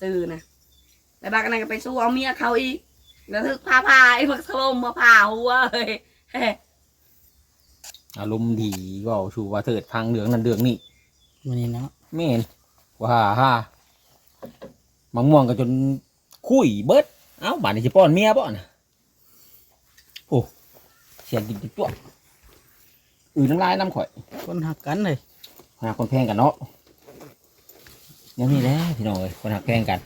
ซื้อนะแล้วบางนั้นก็ไปสู้เอาเมียเขาอีกแล้วถึกพาพาไอ้พวกสลมมาพาหัวเฮ้ยเฮ้ยอารมณ์ดีเว่าชูว่าเถิดทางเหลืองนั่นเดืองนี่มื้อนี้เนาะไม่เห็นว่าฮ่ามังม่วงก็จนคุยเบิดเอ้าบาดนี้จะป้อนเมียบ่นะโอ้เสียงกินจุ๊จ้วงอือน้ำลายน้ำข่อย คนหักกันเลยหาคนแพงกันเนาะ ยังนี่แหละพี่น้องเอ้ยคนหักแพงกัน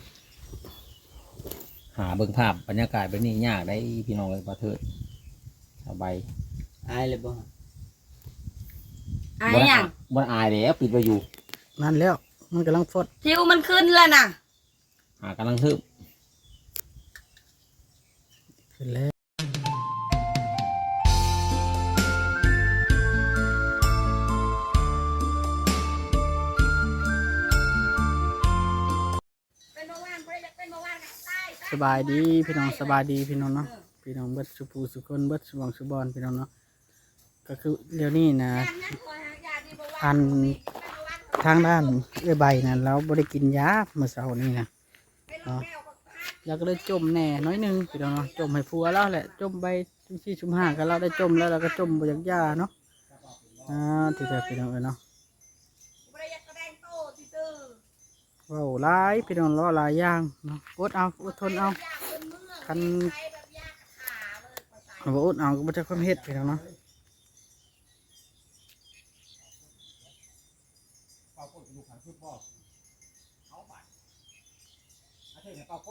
หาเบิ่งภาพบรรยากาศแบบนี้ยากได้พี่น้องเลยประเทิดสบายอายเลยบ่อายหยังบนอายแล้วปิดไว้อยู่นั่นแล้ว มันกำลังฟดทิวมันขึ้นแล้วน่ะหากำลังทึบขึ้นแล้ว สบายดีพี่น้องสบายดีพี่น้องเนาะพี่น้องเบิดสุภูสุคนเบิดสมองสุบอนพี่น้องเนาะก็คือเดี๋ยวนี้นะยามนั้นขอหายาดีเบาหวานพันทางด้านเอื้อใบนะเราบ่ได้กินยาเมื่อเช้านี้นะเนโรคแก้วก็ตายแล้วก็เลยจมแน่น้อยหนึงพี่น้องเนาะจมให้ผัวแล้วแหละจมไปชุมชี่ชุมห้ากันเราได้จมแล้วเราก็จมบ่อยากยาเนาะอ่าที่แต่พี่น้องเอ้ยเนาะ ว้าหลายพี่น้องล้อหลายอย่างเนาะอดเอาอดทนเอาๆอยากเป็นเมืองคันใช้แบบยากขาเลยขอใส่บ่อดเอาก็บ่จะความเฮ็ดพี่น้องเนาะ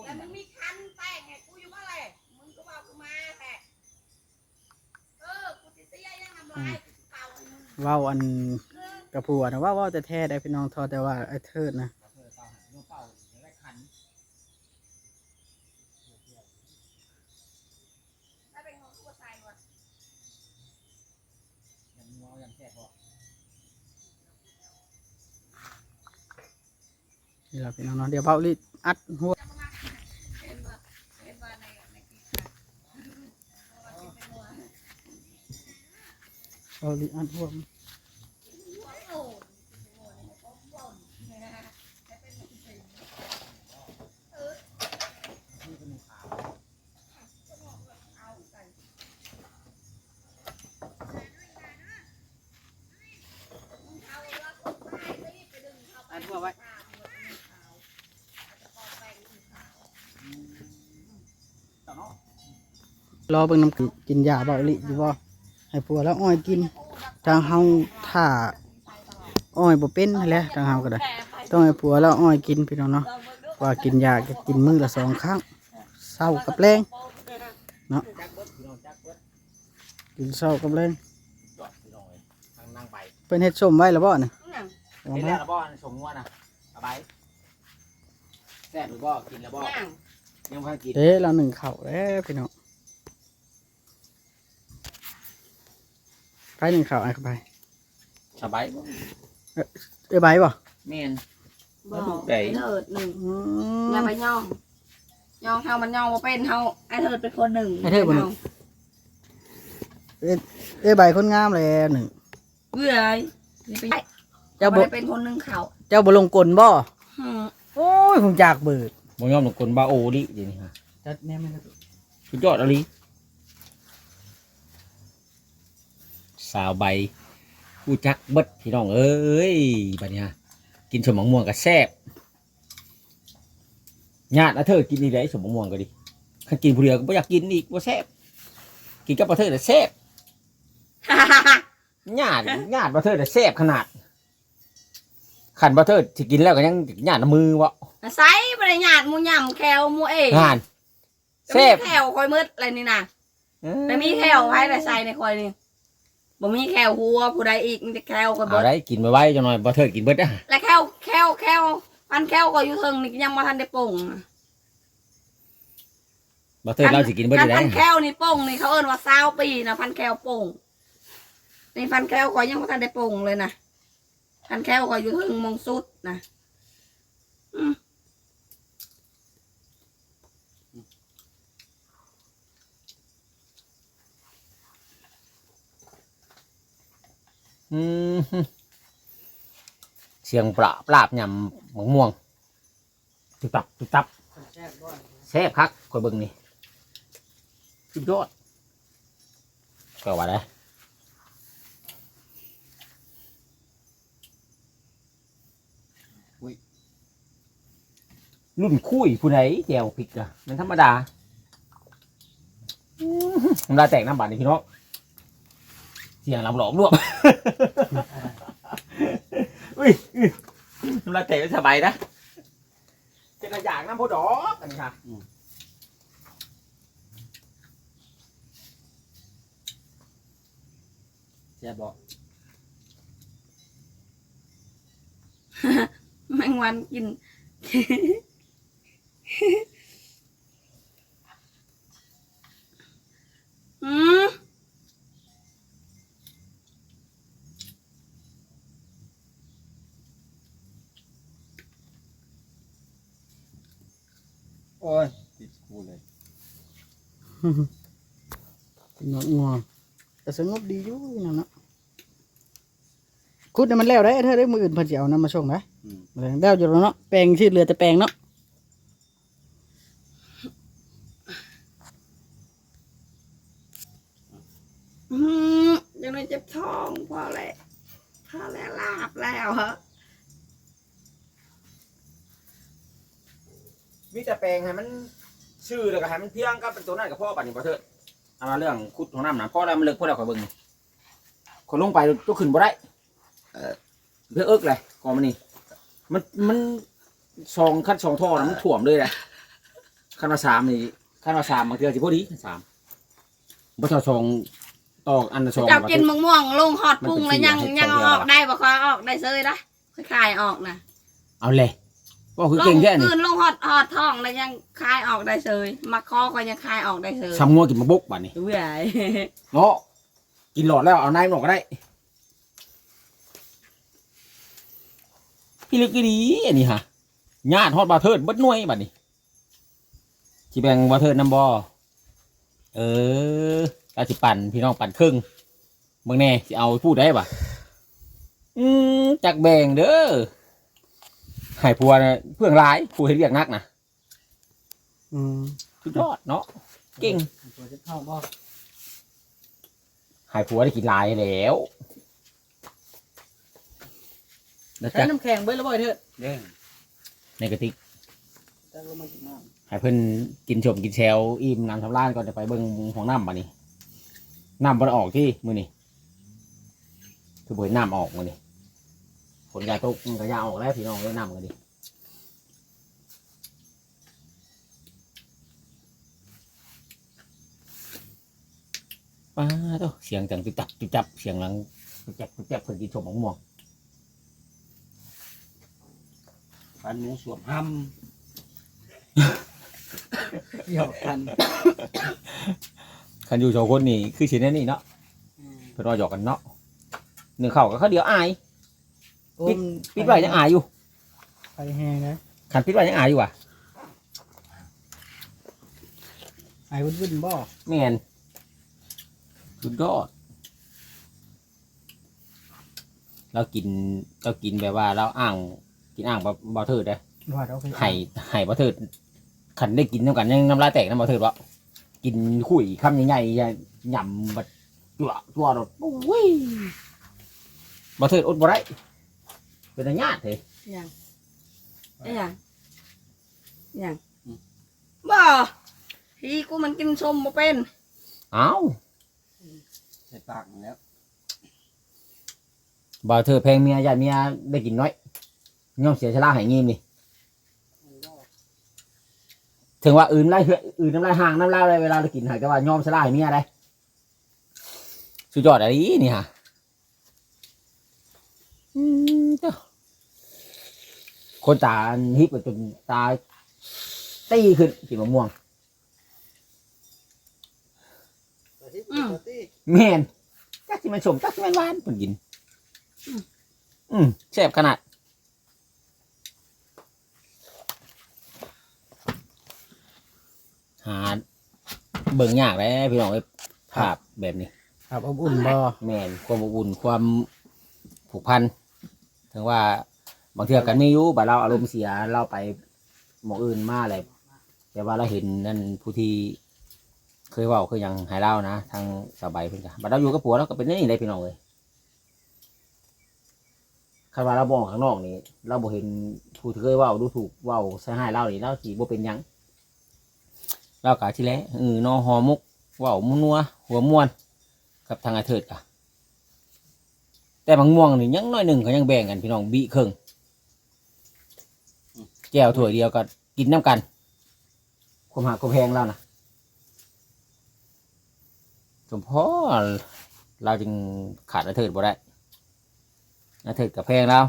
แล้วมึงมีคันแป้งไงกูอยู่ว่าอะไรมึงก็บอกกูมาแท้เออกูสิเสียยังทำลายกูสิเป่ามึงเว้าอันกระผัวนะว่าเว้าแต่แท้ได้พี่น้องทอแต่ว่าไอ้เทิดนะ นี่ล่ะพี่น้องเนาะเดี๋ยวเบาลิอัดหัวเห็นป่ะเห็นป่ะในในคลิปเบาลิอัดหัว รอเบิ่งน้ำกินกินยาเบาลิอยู่บ่ให้ผัวแล้วอ้อยกินทางเฮาถ้าอ้อยบ่เป็นนั่นแหละทางเฮาก็ได้ ต้องให้ผัวแล้วอ้อยกินพี่น้องเนาะว่ากินยาก็กินมื้อละสองครั้งเช้ากับแรงเนาะกินเช้ากับแรงทางนั่งไปเพิ่นเฮ็ดส้มไว้แล้วบ่น่ะเห็นแล้วบ่สมงัวนะสบายแซ่บหรือบ่กินแล้วบ่ยังพันกินเด้เราหนึ่งเข่าแล้วพี่น้อง ไปหนึ่งเข่าไอ้เข้าไปสบายบ่เอ้ยใบบ่แม่นบอกเถิดหนึ่งอือย่ามไปย่องย่องเฮามันย่องว่าเป็นเฮาไอ้เถิดเป็นคนหนึ่งไอ้เทิดบ่หนึ่ง เอ้ยใบคนงามเลยหนึ่งเบื่อไอ้นี่ไปเจ้าเจ้าบ่บ่เป็นคนหนึ่งเขาเจ้าบ่ลงกลบ่หืมโอ้ยผมจากเบิดบ่ยอมกับคนบาโอดิเดี๋ยวนี้ฮะจัดแน่ไหมครับสุดยอดอะลี สาวใบผู้จักเบิดพี่น้องเอ้ยบัดเนี้ยกินสมมะม่วงก็แซ่บญาติอาเธอกินนี่ได้สมมะม่วงก็ดิคันกินผู้เดียวก็บ่อยากกินอีกบ่แซ่บกินกับอาเธอน่ะแซ่บญาติญาติอาเธอน่ะแซ่บขนาดขันอาเธอสิกินแล้วก็ยังญาติน้ำมือวะใส่บริญาตหมูย่ำแควหมูเอ๋งานแซ่บแควคอยมืดอะไรนี่นะแต่มีแควไว้แต่ใส่ในคอยนี่ บ่มีแควหัวผู้ใดอีกมีแต่แควคอยเบิเอาดได้กินไว้ไว้จังหน่อยอาเธอกินเบิดอะและแควแควแควพันแควก็อยู่เทิงนี่ยังมาทันได้ป่งอาเธอเราสิกินเบิดพัได้พันแควนี่ป่งนี่เขาเอิ้นว่าซาวปีนะพันแควป่งนี่พันแควก็ยังมาทันได้ป่งเลยนะพันแควก็อยู่เทิงมงสุดนะอืม อืมเสียงปลาปลาบยำมะม่วงตุบตับตุบตับแซ่บคักคอยเบิ่งนี่สุดยอดก็ว่าได้รุ่นคุยผู้ใดแจวพริกอะมันธรรมดาอื้อหือน้ำลายแตกน้ำบาดนี่พี่น้อง เสียงลำหลอมรวบอุ้ยอุ้ยน้ำลายแตกไม่สบายนะเป็นอะไรอย่างน้ำโพดอกอันนี้ค่ะเสียบอกแมงวันกินอืม โอ้ยติดกูเลยเป็นงงงแต่สงบดีอยู่นั่นเนาะคุดให้มันแล้วได้เธอได้มืออื่นเพิ่นสิเอานำมาส่งได้อืม แล้วอยู่แล้วเนาะแปลงที่เหลือแต่แปลงเนาะ อืมยังไม่เจ็บท้องพอแล้วพอแล้วลาบแล้วเหรอ มีแต่แปลงให้มัน ชื่อแล้วก็ให้มันเพียงกับเป็นตัวนั้นกับพ่อปัดนี่ประเถิดเอามาเรื่องคุดของน้ำนะพ่อแล้วมันเลิกพ่อแล้วขอยเบิ่งนี่คนลงไปตัวขึ้นบ่ได้เออเพื่อเอิกเลยกองมันนี่มันมันสองขั้นสองท่อนะมันถ่วมเลยแหละขั้นมาสามนี่ขั้นมาสามบางทีอาจจะพอดีขั้นสามบ่เท่าสองต่ออันละสองเจ้ากินมะม่วงลงหอดปรุงมันแล้วเป็นยังสิ่งยังให้เอาท่องเที่ยวออกได้บ่ค่อยออกได้เซยนะค่อยคลายออกนะเอาเลย ก็คือลเก่งงแค่นี้คืนลงหอดหอดท้องแล้วยังคลายออกได้เซยมาคอก็ยังคลายออกได้เซยซ้ำงัวกินมาบุกบัดนี้เบื่อเนาะกินหลอดแล้วเอานายมันออกก็ได้พี่ลึกอีดีอันนี้ฮะญาติฮอดบาเทิดเบิดหน่วยบัดนี้สิแบ่งบาเทิดนำบ่เออตาสิปั่นพี่น้องปั่นครึ่งเบิ่งแน่สิเอาพูดได้ปะอืมจักแบ่งเด้อ ให้ผัวนะเพื่องร้ายผัวเฮ็ดเรียกนักนะอืมสุดยอดเนาะเก่งตัวจะเข้าบ่ให้ผัวได้กินหลายแล้วแล้วใช้จักน้ำแข็งเบิดแล้วบ่เถิดเด้งในกระติกแต่ก็มากินน้ให้เพิ่นกินชมกินแชวอิ่มน้ำทำร้านก่อนจะไปเบิ่งของน้ำบัดนี้น้ำบ่ได้ออกที่มื้อนี้คือบ่เห็นน้ำออกมื้อนี้ ฝนยาตกมันก็ยาออกแล้วพี่น้องได้น้ำกันดิป้าโตเสียงจังจุบจับจุบจับเสียงหลังจุบจับจุบจับเพิ่นกินชมมะม่วงฟันหมูสวมห้ำเกี่ยวกันคันอยู่สองคนนี่คือสิแน่นี่เนาะเพิ่นว่าหยอกกันเนาะหนึ่งเข้าก็เขาเดียวอาย ปิดปิดไว้ยังอายอยู่ไปแห้งนะคันปิดไว้ยังอายอยู่ว่ะไอ้วุ่นวุ่นๆบ่แม่นสุดยอดเรากินเรากินแบบว่าเราอ่างกินอ่างบ่บ่เทิดได้ว่าเราเคยไห้ไห้บ่เทิดคันได้กินน้ำกันยังน้ำลายแตกน้ำบ่เทิดวะกินคุยคำใหญ่ๆอย่าหย่ำบัดจั่วจั่วรถโอ้ยบ่เทิดอดบ่ได้ เป็นอันญาติเถอะยังไอ้ยังยังบ่พี่กูมันกินส้มบ่เป็นเอ้าำใส่ปากมันแล้วบ่เทิดแพงเมียญาติเมียได้กินน้อยย่อมเสียชะลาให้งีมนี่ถึงว่าอื่นไล่เหืออื่นน้ำลายห่างน้ำลายอะไรเวลาเรากินหายก็ว่ายอมสลายเมียได้สุดยอดอะไรนี่ฮะอืมเจ้า คนตาอันฮิปจนตาตีขึ้นกินมะม่วงแม่นจักที่มันสมจักที่มันหวานเพิ่นกิน อืมแซ่บขนาด หาเบิ่งยากเลยพี่น้องเอ้ยภาพแบบนี้ ครับอบอุ่นบ่แม่นความอบอุ่นความผูกพันถึงว่า บางเทื่อกันไมีอยู่บัดเราอารมณ์เสียเราไปหมองอื่นมาเลยแต่ว่าเราเห็นนั่นผู้ที่เคยเว่าเคยหยังใหายเล่านะทางสบายเพิ่นจ้ะบัดเราอยู่กับผัวเราก็เป็นนี่ได้พี่น้องเลยคันว่าเรามองข้างนอกนี่เราบ่เห็นผู้ที่เคยเว่าดูถูกเว่าใส่ให้เรานี่เราสิบ่เป็นหยังเรากะที่แลเออนอหอมุกเว่ามุนัวหัวม่วน กับทางอาเถิดกะแต่บางม่วงนี่ยังน้อยหนึ่งเขายังแบ่งกันพี่น้องบีครึ่ง แก้วถ้วยเดียวก็กินน้ำกันความหักความแพงเรานะสมพอเราจึงขาดอาเถิดบ่ได้อาเถิดกับแพงเรา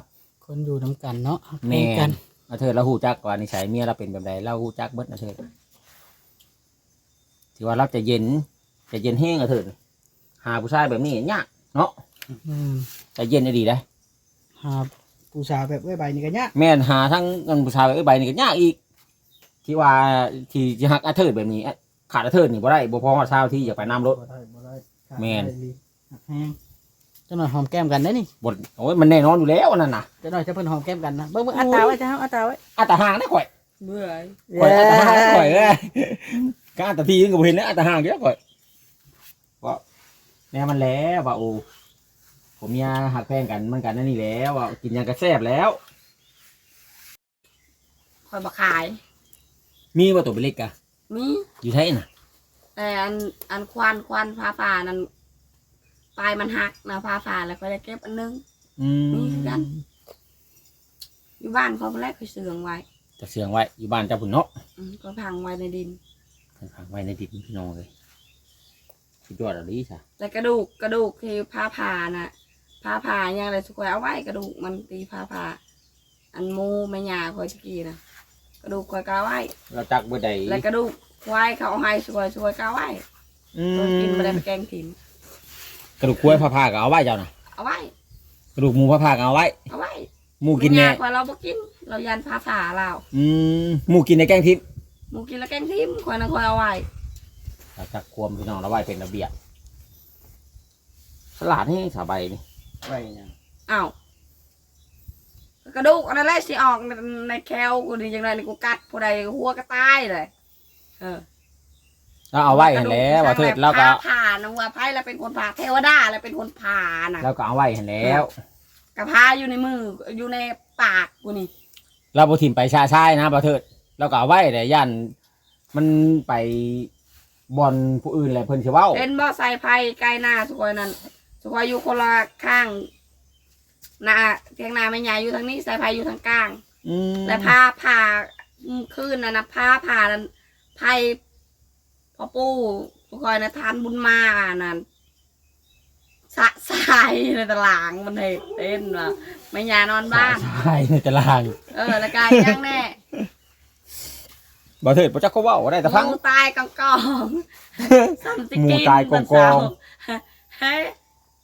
คนอยู่น้ำกันเนาะแม่แม่กันอาเถิดเราหูจักว่านิสัยเมียเราเป็นแบบใดเราหูจักเบิดอาเถิดที่ว่าเราจะเย็นจะเย็นแห้งอาเถิดหาผู้ชายแบบนี้ยากเนาะอืมแต่เย็นได้ดีได้หา ผู้สาวแบบไว้ใบนี่กันยากแม่นหาทั้งเงินผู้ชายแบบใบนี่ก็ยากอีก ที่ว่าที่จะหักอาเถิดแบบนี้อะขาดอาเถิดนี่บ่ได้บ่พอว่าเช้าที่จะไปน้ำรถ บ่ได้บ่ได้ขาดแม่น ได้ลีหักแห้งจะหน่อยหอมแก้มกันได้นี่บโอ้ยมันแน่นอนอยู่แล้วนั่นน่ะจะหน่อยจะเพิ่นหอมแก้มกันนะเบิ่งเบิ่งอัตราไว้จ้าอัตราไว้อัตราห่างได้ข่อยเบื่อข่อยอัตราห่างได้ข่อยเอ้ยก็อัตราทีนึงก็บ่เห็นนะอัตราห่างเยอะข่อยว่าแน่มันแล้วว่าโอ้ ผมเมียหักแพงกันมันกันนั่นนี่แล้วว่ากินหยังก็แซ่บแล้ว คอยมาขาย มีว่าตัวเป็นเล็กกะมีอยู่ไทยน่ะแต่อันอันควันควันฟ้าฝ่านั้นปลายมันหักนะฟ้าฝ่าแล้วก็ได้เก็บอันนึง อืมีคือกัน มอยู่บ้านเขาแรกเคยเสืองไว้จะเสียงไว้อยู่บ้านเจ้าพุ่นเนาะอืมก็พังไว้ในดิน ขังไว้ในดินพี่น้องเลยสุดยอดอะไรจ้ะแต่กระดูกกระดูกที่ผ้าผ่าน่ะ ผ้าผ่ายังไรสุกอยเอาไว้กระดูกมันตีผ้าผ่าอันหมูแม่ยาคอยตะกี้นะกระดูกคอยกาไว้เราจักเบื่อใดแล้วกระดูกควายเขาเอาให้สวยสวยกาไว้อืตัวกินมไม่ได้ไปแกงถิ่นกระดูกกล้วยผ้าผ้าก็เอาไว้เจ้านะเอาไว้กระดูกหมูผ้าผ้าก็เอาไว้เอาไว้หมูกินแม่แน่ยาคอยเราบ่กิน เรายันผ้าผ่าเราอืมหมูกินในแกงทิพย์หมูกินแล้วแกงทิมคอยนะคอยเอาไว้เราจักควมพี่น้องเราไว้เป็นระเบียบสลัดนี่สบายนี่ ไว้ยังอ้าวกระดูกอันนั้นแหละสิออกในในแคลกูนี่ยังไงนี่กูกัดผู้ใดหัวก็ตายเลยเออเราเอาไว้เห็นแล้วว่าเถิดเราก็ผ่าผ่านะว่าไพ่แล้วเป็นคนผ่าเทวดาแล้วเป็นคนผ่านะเราก็เอาไว้เห็นแล้วกระพาอยู่ในมืออยู่ในปากกูนี่ เราบทิมไปชาชายนะบ่เถิดเราก็เอาไว้แต่ยันมันไปบอลผู้อื่นแหละเพิ่นสิเว้าเป็นบ่อใส่ไพ่ใกล้หน้าสุกอยนั่น สุกอยอยู่คนละข้างหน้าเทียงนาไม่ใหญ่อยู่ทางนี้ใส่ไพ่อยู่ทางกลาง อืมและผ้าผ่าขึ้นนะนะผ้าผ่านั้นไพ่พ่อปู่สุกอยนะทานบุญมานั่นสะสายในตลางมันเห็นเต้นว่ะไม่ยานอนบ้านชายในตารางเออแล้วกายยังแน่บ่เถิดบ่จักเขาเว้าได้แต่พังหมูตายกองกองซัมติหมูกินตายกองกอง เฮ้ย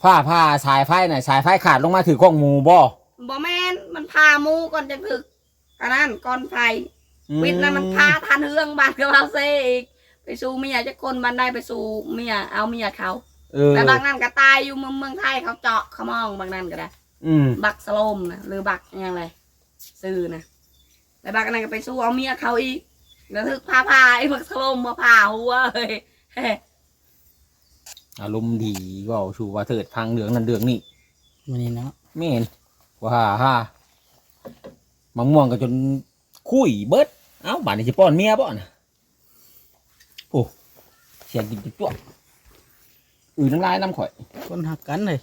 ผ้าผ้าสายไฟน่ะสายไฟขาดลงมาถือข้องหมูบ่บอแมนมันพาหมูก่อนจะถึกอันนั้นก่อนไฟอืมวิทย์นั้นมันพาทันเรื่องบานกับเราเซอีกไปสู่เมียจะคนบันไดไปสู่เมียเอาเมียเขาเออแต่บางนั่นก็ตายอยู่เมืองเมืองไทยเขาเจาะเขามองบางนั่นก็ได้อืมบักสโลมนะหรือบักอยังไรซื้อนะแต่บางนั่นก็ไปสู้เอาเมียเขาอีกแล้วถึกพาพาไอ้บักสโลมมาพาหัวเฮ้ยเฮ้ย อารมณ์ดีเว่าชูว่าเถิดพังเหลืองนั่นเหลืองนี่มันนี่เนาะไม่เห็นว่าฮ่าฮ่ามังม่วงก็จนคุยเบิดเอ้าบ้านนี้สิป้อนเมียบ่น่ะโอ้เสียงกินจ้วงอื่นน้ำลายน้ำข่อยคนหักกันเลย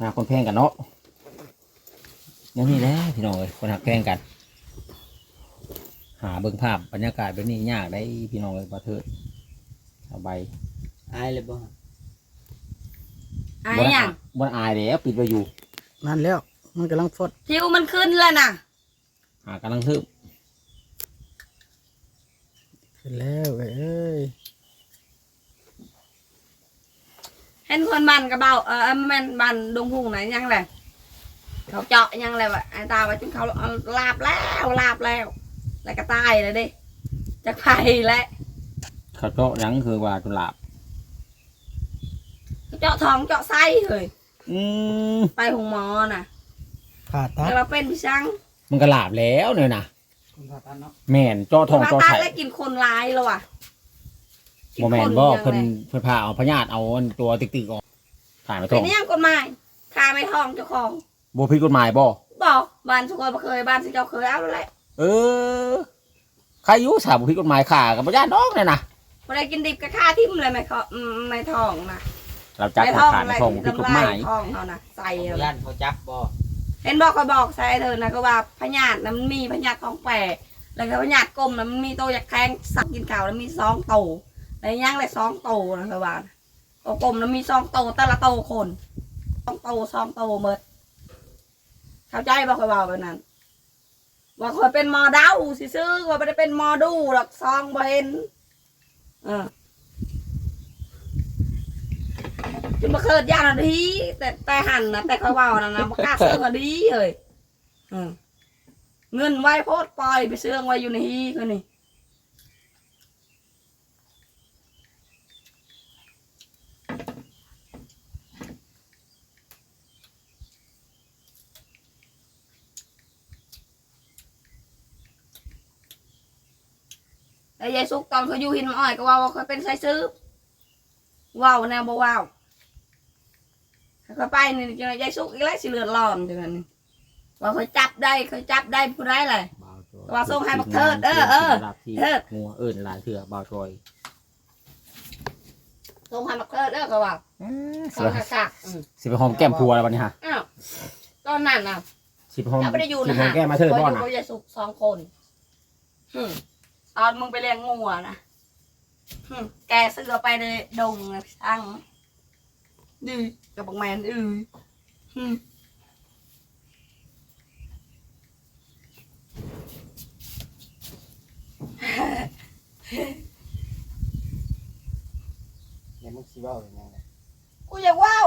หาคนแพงกันเนาะอย่างนี้แหละพี่น้องเอ้ยคนหักแพงกัน หาเบิ่งภาพบรรยากาศแบบนี้ยากได้พี่น้องเลยประเทิดสบายอายเลยบ่ อายยังบนอายแล้วปิดไว้อยู่นั่นแล้ว มันกำลังฟดทิวมันขึ้นแล้วนะหากำลังทึบขึ้นแล้วเอ้ยเห็นคนบันกระเบาเออแม่นบันดงพุงไหนยังเลยเขาเจาะยังเลยว่ะไอ้ตาว่าจนเขาเอาลาบแล้วลาบแล้ว แล้วก็ตายเลยดิจะไปแล้ว เขาเจาะหยังคือว่าจนหลับ เจาะท้องเจาะไส้เลยอืมไปหงหมอน่ะขาดตาแล้วเราเป็นพี่ช่างมันก็หลับแล้วเนี่ยนะคุณผ่าตัดเนาะแม่นจอทองมาจอตาไข่แล้วกินคนร้ายแล้วอะบ่แม่นบ่เพิ่นเพิ่นพาเอาพญาติเอาอันตัวตึกๆออกถ่ายไม่ทเป็อนงยังกฎหมายคาไม่ทองเจ้าของบ่ผิดกฎหมายบ่บอกบ้านทุกคนบ่เคยบ้านสิเจ้าเคยเอาแล้วแหละเออใครอยู่สาบ่ผิดกฎหมายฆ่ากับพญาติน้องเนี่ยนะบ่ได้กินดิบกับค่าทิ่มเลยไม่เขาอืมไม่ทองนะ เราจับไม่คนทองขาดอะไรไม่ทองบ่ผิดกฎหมายทองเขานะใส่เอาย่านเขาจับบ่เห็นบอกเขาบอกใส่เธอนะก็ว่าพญาตินะมันมีพญาติทองแปรแล้วก็พญาติกลมนะมันมีโตวอยากแข้งสักกินข่าวแล้วมีสองโตวแล้วย่างเลยสองโตวนะเขาว่าตัวกลมแล้วมีสองโตวแต่ละโตวคนสองโตวสองโตวหมดเข้าใจบอกเขาบอกแบบนั้นว่าคอยเป็นหมอเดาซื้อๆว่าไม่ได้เป็นหมอดูหรอกซองบ่เห็นเออ จนมาเกิดยานดีแต่แต่หันนะแต่คอยเว่านะนะมากล้าซื้อก็ดีเลยเออเงินไว้โพดปล่อยไปซื้อไว้อยู่ในฮีคือนี่แต่ยายซุกตอนเขาอยู่หินอ้อยก็ว่าว่าเขาเป็นไซซื้อว้าวแนวบ่ว้าว เขาไปนี่จังไงยายซุกอีกแล้วสิเลือดร้อนจังนั้นนี่ว่าเขาจับได้เขาจับได้ผู้ได้เลยว่าส่งให้บักเทิดเออเออเทิด งัวเอิ้นหลายเถื่อบ่าวจอยส่งให้บักเทิดเด้อก็ว่าสิส่งไปให้สักอืมสิไปหอมแก้มพัวแล้วบัดนี้ฮะอ้าวตอนนั้นน่ะสิไปหอมยังไม่ได้อยู่สินะไปหอมแก้มมาเถิดบ่อยู่น่ะกับยายสุกสองคนหึตอนมึงไปเลี้ยงงูอะนะหึแกซื้อเอาไปในดงนะช่าง ดื้อกับบักแมนอือหึเดี๋ยวมึงสิเว้าอย่างนั้นแหละกูอยากว้าว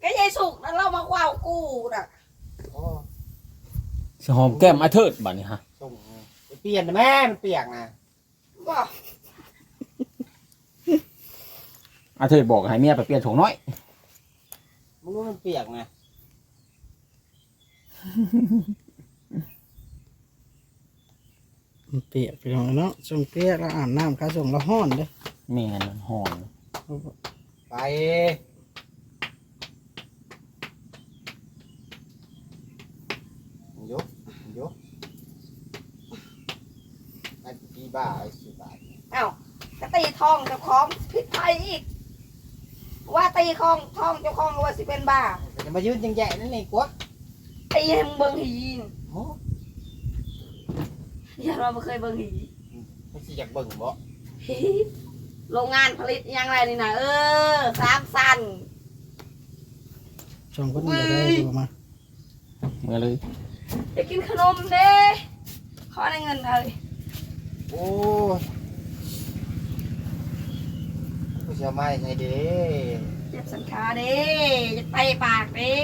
แกยายสุกนั่นเรามาว้าวกูน่ะโอ้สิหอมแก้มมาเถิดบัดนี้ฮะส่งไปเปลี่ยนนะแม่มันเปียกนะว้าว อาเถิดบอกให้เมียไปเปลี่ยนถุงน้อย มึงรู้มันเปียกนะมันเปียกไปหน่อยเนาะส่งเปียกแล้วอาบน้ำข้าส่งแล้วห้อนเด้แม่นมันหอมไปยกยกไอ้พี่บ้าไอ้สิบาทเอ้าก็ตีทองเจ้าของผิดไทยอีก ว่าตีทองทองเจ้าของก็ว่าสิเป็นบ้าจะมายืนจังแย่นั่นนี่กวะตีให้มึงเบิ่งหีนโอ้อย่าเราไม่เคยเบิ่งหีมันสิอยากเบิ่งบ่โรงงานผลิตยังไงนี่นะเออสามสันสองคนนี้ได้ดูมาเมื่อเลยจะกินขนมเด้ขอได้เงินเลยโอ้ ยผู้ชายไม่ใช่เด้เจ็บสันขาเด้จะไปปากเด้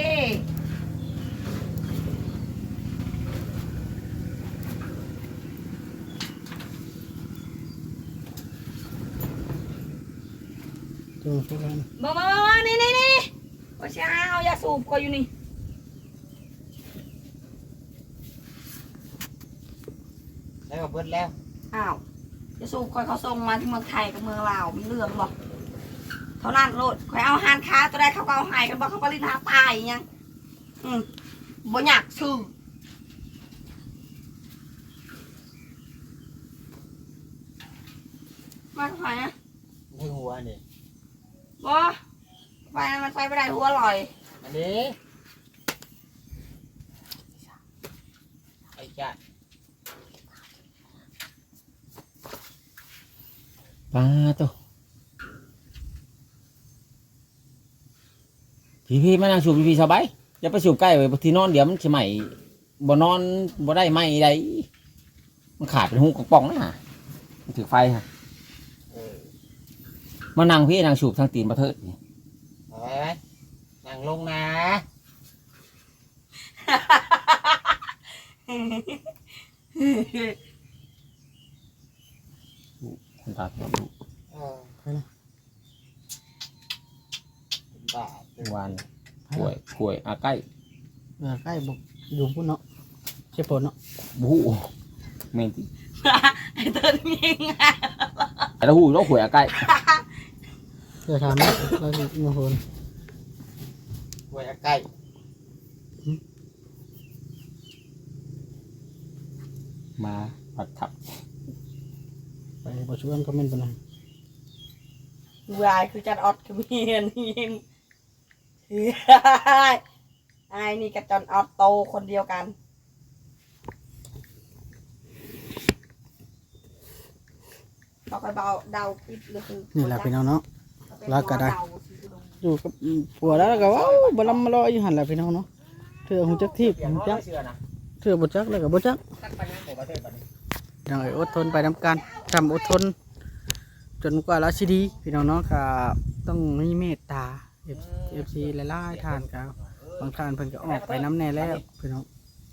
ดูพวกนั้นมามามามานี่นี่นี่ว่าจะเอายาสูบก็อยู่นี่แล้วก็เบิดแล้วอ้าวยาสูบคอยเขาส่งมาที่เมืองไทยกับเมืองลาวมีเรื่องบอก เท่านั้นโลดคอยเอาหานค้าตัวได้เขาก็เอาใหายกันบอกเขาปริทาตายยังอืมบ่อยากซื้อมาขายนะถึงหัวนี่บ่ไฟมันไฟไม่ได้หัวลอยอันนี้ไอ้จ้าปลาตัว พี่พี่มานั่งสูบพี่พี่สบายอย่าไปสูบใกล้ไว้ที่นอนเดี๋ยวมันสิไหมบ่นอนบ่ได้ไหมใดมันขาดเป็นหูกระป๋องนะมันถือไฟฮะเออมานั่งพี่นั่งสูบทางตีนประเทิดนี่เอาไว้ไหมนั่งลงนะคุณตาตัวลูกเออเป็น บ้าเป็นวานป่วยป่วยอาใกล้เออใกล้บอกอยู่พุ่นเนาะเจ็บปวดเนาะบู๊แม่นติไอ้เติ้ลยิงอะแต่ละหูเราหวยอะใกล้เดี๋ยวถามนะเราสิมาโหนหวยใกล้มาปัดทับไปบ่ชวนคอมเมนต์ปานนั้นวายคือจัดออดคือเมียนยิ้มเฮ้ย ไอ้นี่กับจอนออดโตคนเดียวกันเราไปเบาเดาปิดหรือคือนี่แหละพี่น้องเนาะเป็นแล้วก็ได้เาอยู่กับผัวแล้วก็เว้าบ่ลำมารออยู่หั่นแหละพี่น้องเนาะเธอฮู้จักทีบฮู้จักเชื่อนะเธอบ่จักแล้วก็บ่จักตักไปยังบ่ประเทศบัดนี้พี่น้องเอ้ยอดทนไปนํกันทำอดทน จนกว่าเราสิดี พี่น้องเนาะก็ต้องมีเมตตา FC หลายๆท่านก็บางท่านเพิ่นก็ออกไปน้ำแน่แล้วพี่น้อง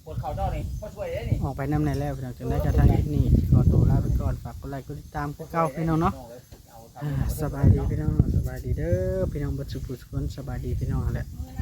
ปวดเข่าเจ้านี่บ่ช่วยเด้นี่ออกไปน้ำแน่แล้วพี่น้องจนได้กระทั่งคลิปนี้ขอตัวลาไปก่อนฝากกดไลค์กดติดตามพวกเก่าพี่น้องเนาะอ่าสบายดีพี่น้องสบายดีเด้อพี่น้องบัดสุขสุขคนสบายดีพี่น้องนั่นแหละเมื่อไหร่